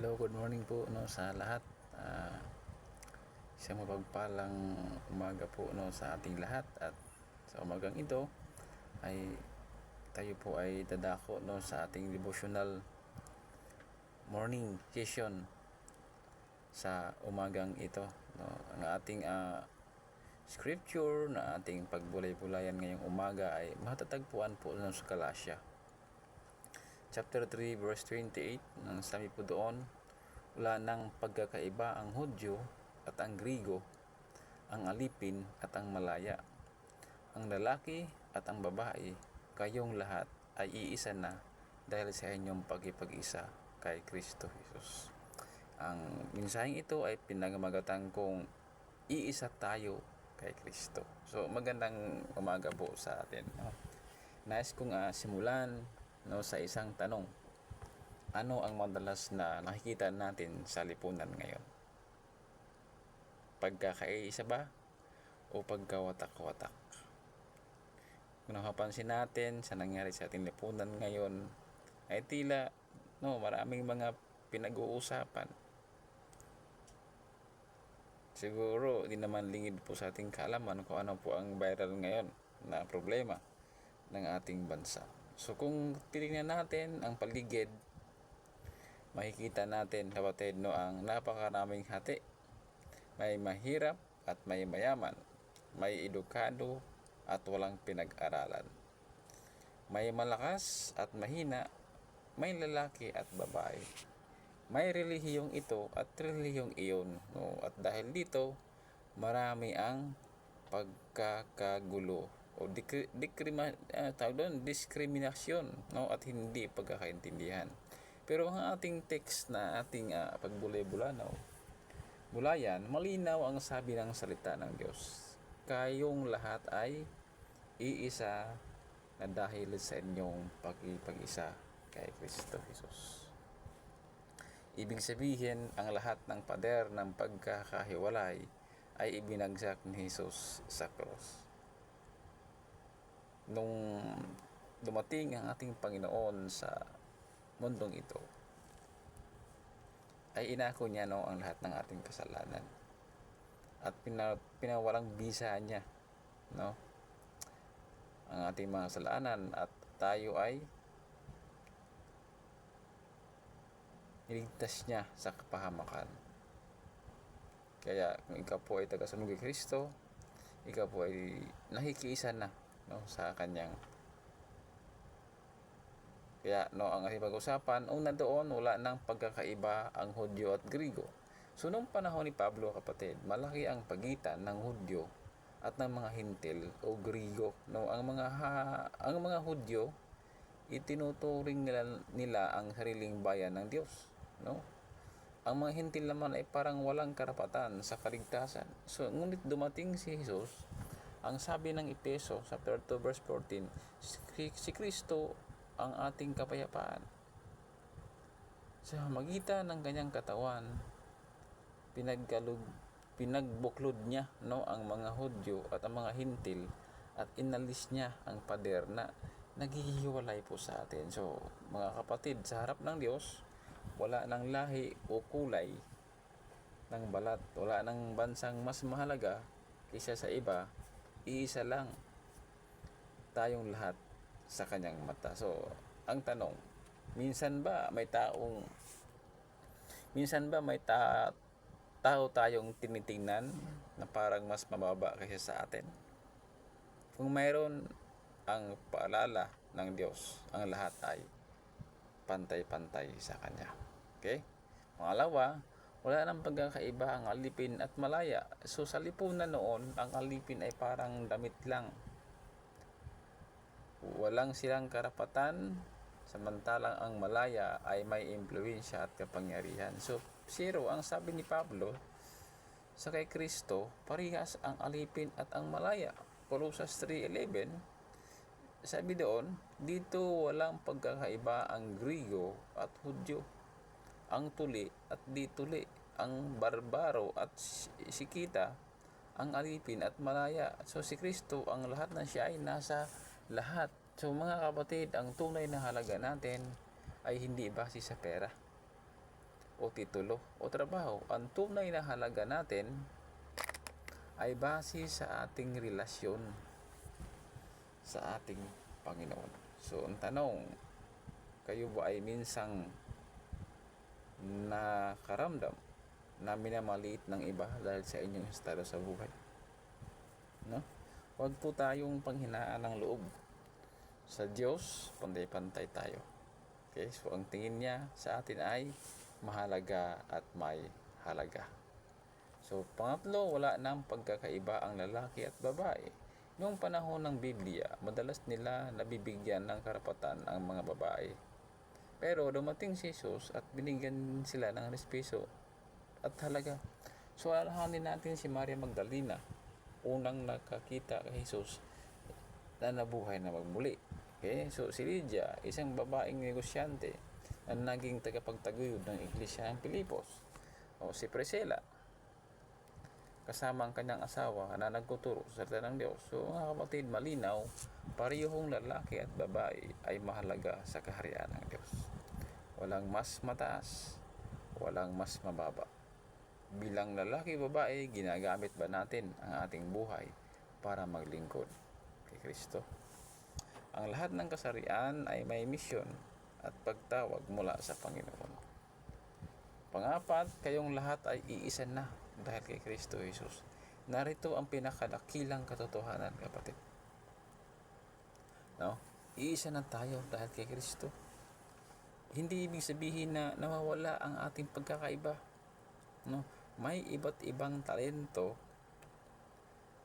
Hello, good morning po no sa lahat. Ah, isang mapagpalang umaga po no sa ating lahat. At sa umagang ito ay tayo po ay dadako no sa ating devotional morning session sa umagang ito no. Ang ating ah, scripture na ating pagbulay-bulayan ngayong umaga ay matatagpuan po no sa Galatia chapter 3 verse 28 nang sabi po doon wala nang pagkakaiba ang Hudyo at ang Grigo ang alipin at ang malaya. Ang lalaki at ang babae kayong lahat ay iisa na dahil sa inyong pagkipag-isa kay Kristo Jesus. Ang mensaheng ito ay pinagamagatang kong iisa tayo kay Kristo. So magandang umaga po sa atin nais kong ah, simulan no, sa isang tanong. Ano ang madalas na nakikita natin sa lipunan ngayon? Pagkakaisa ba o pagkawatak-watak? Kung napapansin natin sa nangyari sa ating lipunan ngayon, ay tila no, maraming mga pinag-uusapan. Siguro, di naman lingid po sa ating kaalaman kung ano po ang viral ngayon na problema ng ating bansa. So kung titingnan natin ang paligid, makikita natin kapatid no ang napakaraming hati. May mahirap at may mayaman. May edukado at walang pinag-aralan. May malakas at mahina. May lalaki at babae. May relihiyong ito at relihiyong iyon. No? At dahil dito, marami ang pagkakagulo o dikri, dikrima, ah, tawag doon, diskriminasyon no? at hindi pagkakaintindihan. Pero ang ating text na ating uh, pagbulay-bulanaw, bulayan, malinaw ang sabi ng salita ng Diyos. Kayong lahat ay iisa na dahil sa inyong pag-ipag-isa kay Kristo Jesus. Ibig sabihin, ang lahat ng pader ng pagkakahiwalay ay ibinagsak ni Jesus sa cross nung dumating ang ating Panginoon sa mundong ito, ay inako niya no, ang lahat ng ating kasalanan. At pina, pinawalang bisa niya no, ang ating mga kasalanan at tayo ay niligtas niya sa kapahamakan. Kaya kung ikaw po ay tagasunod kay Kristo, ikaw po ay nakikiisa na no, sa kanyang kaya no ang ating pag-usapan una doon wala nang pagkakaiba ang Hudyo at Grigo. So nung panahon ni Pablo kapatid malaki ang pagitan ng Hudyo at ng mga Hintil o Grigo no? Ang mga ha, ang mga Hudyo itinuturing nila, nila ang sariling bayan ng Diyos no? Ang mga Hintil naman ay parang walang karapatan sa kaligtasan. So ngunit dumating si Jesus ang sabi ng Ipeso sa 2 verse 14, si Kristo ang ating kapayapaan. Sa magitan ng kanyang katawan, pinagkalug, pinagbuklod niya no, ang mga Hudyo at ang mga Hintil at inalis niya ang pader na naghihiwalay po sa atin. So, mga kapatid, sa harap ng Diyos, wala nang lahi o kulay ng balat. Wala nang bansang mas mahalaga kaysa sa iba iisa lang tayong lahat sa kanyang mata. So, ang tanong, minsan ba may taong minsan ba may ta tao tayong tinitingnan na parang mas mababa kaysa sa atin? Kung mayroon ang paalala ng Diyos, ang lahat ay pantay-pantay sa Kanya. Okay? Pangalawa, wala nang pagkakaiba ang alipin at malaya. So sa lipunan noon, ang alipin ay parang damit lang. Walang silang karapatan, samantalang ang malaya ay may impluensya at kapangyarihan. So zero ang sabi ni Pablo sa kay Kristo, parehas ang alipin at ang malaya. Colossus 3.11 sabi doon, dito walang pagkakaiba ang Grigo at Hudyo ang tuli at di tuli, ang barbaro at sikita, ang alipin at malaya. So si Kristo, ang lahat ng siya ay nasa lahat. So mga kapatid, ang tunay na halaga natin ay hindi base sa pera o titulo o trabaho. Ang tunay na halaga natin ay base sa ating relasyon sa ating Panginoon. So, ang tanong, kayo ba ay minsang nakaramdam na minamaliit ng iba dahil sa inyong estado sa buhay? No? Huwag po tayong panghinaan ng loob. Sa Diyos, pantay-pantay tayo. Okay? So, ang tingin niya sa atin ay mahalaga at may halaga. So, pangatlo, wala nang pagkakaiba ang lalaki at babae. Noong panahon ng Biblia, madalas nila nabibigyan ng karapatan ang mga babae. Pero dumating si Jesus at binigyan sila ng respeto at halaga. So, alalahanin natin si Maria Magdalena, unang nakakita kay Jesus na nabuhay na magmuli. Okay? So, si Lydia, isang babaeng negosyante na naging tagapagtaguyod ng Iglesia ng Pilipos. O si Priscilla, kasama ang kanyang asawa na nagtuturo sa salita ng Diyos. So mga kapatid, malinaw, parehong lalaki at babae ay mahalaga sa kaharian ng Diyos. Walang mas mataas, walang mas mababa. Bilang lalaki babae, ginagamit ba natin ang ating buhay para maglingkod kay Kristo? Ang lahat ng kasarian ay may misyon at pagtawag mula sa Panginoon. Pangapat, kayong lahat ay iisa na dahil kay Kristo Jesus. Narito ang pinakadakilang katotohanan, kapatid. No? Iisa na tayo dahil kay Kristo. Hindi ibig sabihin na nawawala ang ating pagkakaiba. No? May iba't ibang talento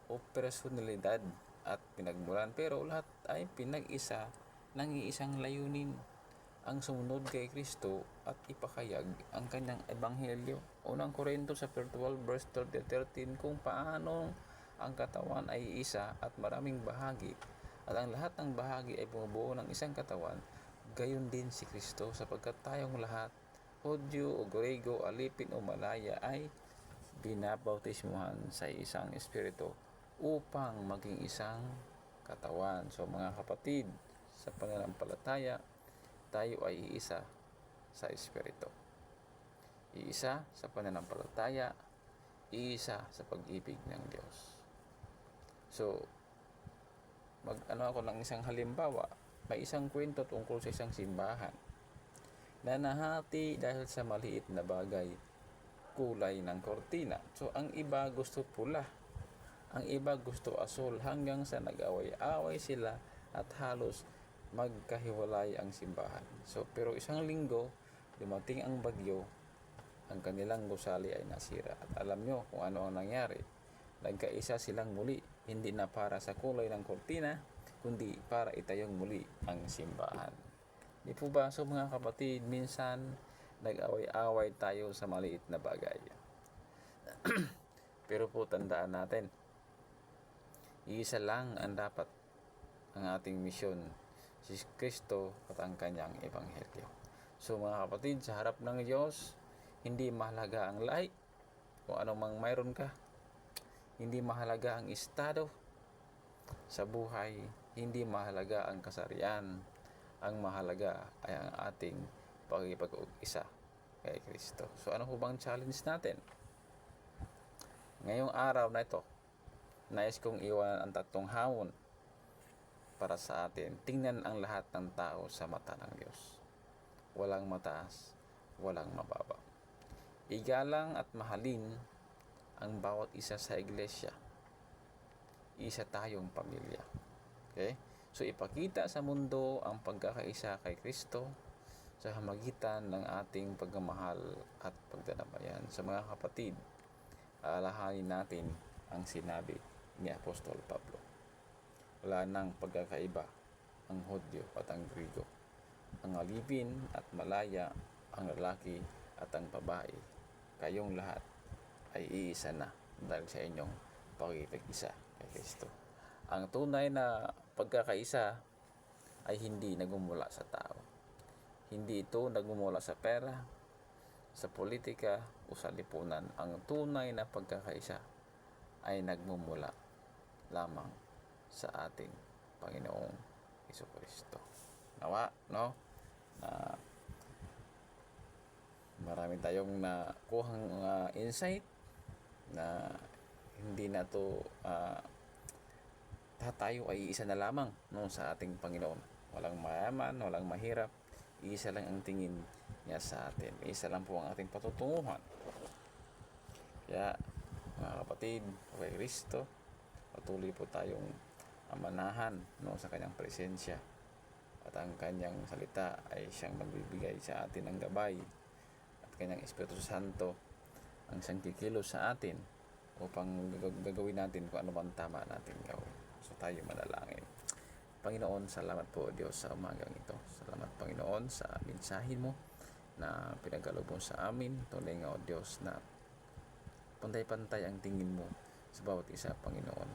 o personalidad at pinagmulan pero lahat ay pinag-isa ng iisang layunin ang sumunod kay Kristo at ipakayag ang kanyang ebanghelyo. Unang Korinto sa 12 verse 13 kung paano ang katawan ay isa at maraming bahagi at ang lahat ng bahagi ay bumubuo ng isang katawan, gayon din si Kristo sapagkat tayong lahat, Hodyo o Grego, Alipin o Malaya ay binabautismuhan sa isang espiritu upang maging isang katawan. So mga kapatid, sa pananampalataya, tayo ay iisa sa Espiritu. Iisa sa pananampalataya, iisa sa pag-ibig ng Diyos. So, mag ano ako ng isang halimbawa, may isang kwento tungkol sa isang simbahan na nahati dahil sa maliit na bagay kulay ng kortina. So, ang iba gusto pula. Ang iba gusto asul hanggang sa nag-away-away sila at halos magkahiwalay ang simbahan. So, pero isang linggo, dumating ang bagyo, ang kanilang gusali ay nasira. At alam nyo kung ano ang nangyari. Nagkaisa silang muli, hindi na para sa kulay ng kortina, kundi para itayong muli ang simbahan. Di po ba? So mga kapatid, minsan nag-away-away tayo sa maliit na bagay. Pero po tandaan natin, isa lang ang dapat ang ating misyon si Kristo at ang kanyang ebanghelyo. So mga kapatid, sa harap ng Diyos, hindi mahalaga ang lahi, kung ano mang mayroon ka. Hindi mahalaga ang estado sa buhay, hindi mahalaga ang kasarian. Ang mahalaga ay ang ating pagkipag-isa kay Kristo. So ano po bang challenge natin? Ngayong araw na ito, nais kong iwan ang tatlong hamon para sa atin. Tingnan ang lahat ng tao sa mata ng Diyos. Walang mataas, walang mababa. Igalang at mahalin ang bawat isa sa iglesia. Isa tayong pamilya. Okay? So ipakita sa mundo ang pagkakaisa kay Kristo sa hamagitan ng ating pagmamahal at pagdanabayan. Sa mga kapatid, alahanin natin ang sinabi ni Apostol Pablo wala nang pagkakaiba ang Hudyo at ang Grigo, ang alipin at malaya, ang lalaki at ang babae. Kayong lahat ay iisa na dahil sa inyong pagkikisa kay Kristo. Ang tunay na pagkakaisa ay hindi nagmumula sa tao. Hindi ito nagmumula sa pera, sa politika o sa lipunan. Ang tunay na pagkakaisa ay nagmumula lamang sa ating Panginoong Iso Kristo. Nawa, no? Na marami tayong nakuhang uh, insight na hindi na to ah, tayo ay isa na lamang no, sa ating Panginoon. Walang mayaman, walang mahirap. Isa lang ang tingin niya sa atin. Isa lang po ang ating patutunguhan. Kaya, mga kapatid, kay Kristo, patuloy po tayong amanahan no, sa kanyang presensya. At ang kanyang salita ay siyang magbibigay sa atin ng gabay. At kanyang Espiritu Santo ang siyang kikilos sa atin upang gag- gagawin natin kung ano man tama natin gawin. Tayo manalangin. Panginoon, salamat po Diyos sa umagang ito. Salamat Panginoon sa mensahe mo na pinagkaloob mo sa amin. Tunay nga o Diyos na pantay-pantay ang tingin mo sa bawat isa, Panginoon.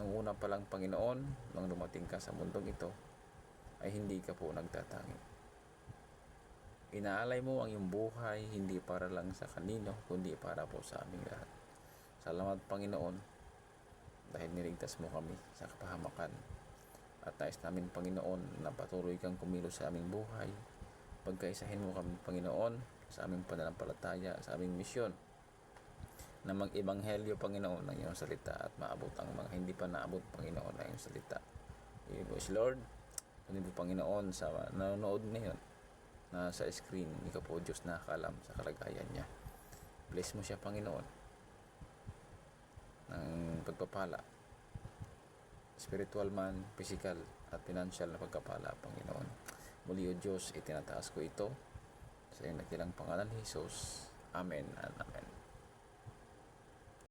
Nung una pa lang, Panginoon, nung dumating ka sa mundong ito, ay hindi ka po nagtatangi. Inaalay mo ang iyong buhay hindi para lang sa kanino, kundi para po sa aming lahat. Salamat Panginoon dahil niligtas mo kami sa kapahamakan. At nais namin Panginoon na patuloy kang kumilos sa aming buhay. Pagkaisahin mo kami Panginoon sa aming pananampalataya, sa aming misyon na mag-ebanghelyo Panginoon ng iyong salita at maabot ang mga hindi pa naabot Panginoon ng iyong salita. Ibig Lord, kunin po Panginoon sa nanonood ngayon na sa screen, ka po Diyos nakakalam sa kalagayan niya. Bless mo siya, Panginoon, ng pagpapala. Spiritual man, physical, at financial na pagkapala, Panginoon. Muli, O Diyos, itinataas ko ito sa iyong nakilang pangalan, Jesus. Amen and Amen.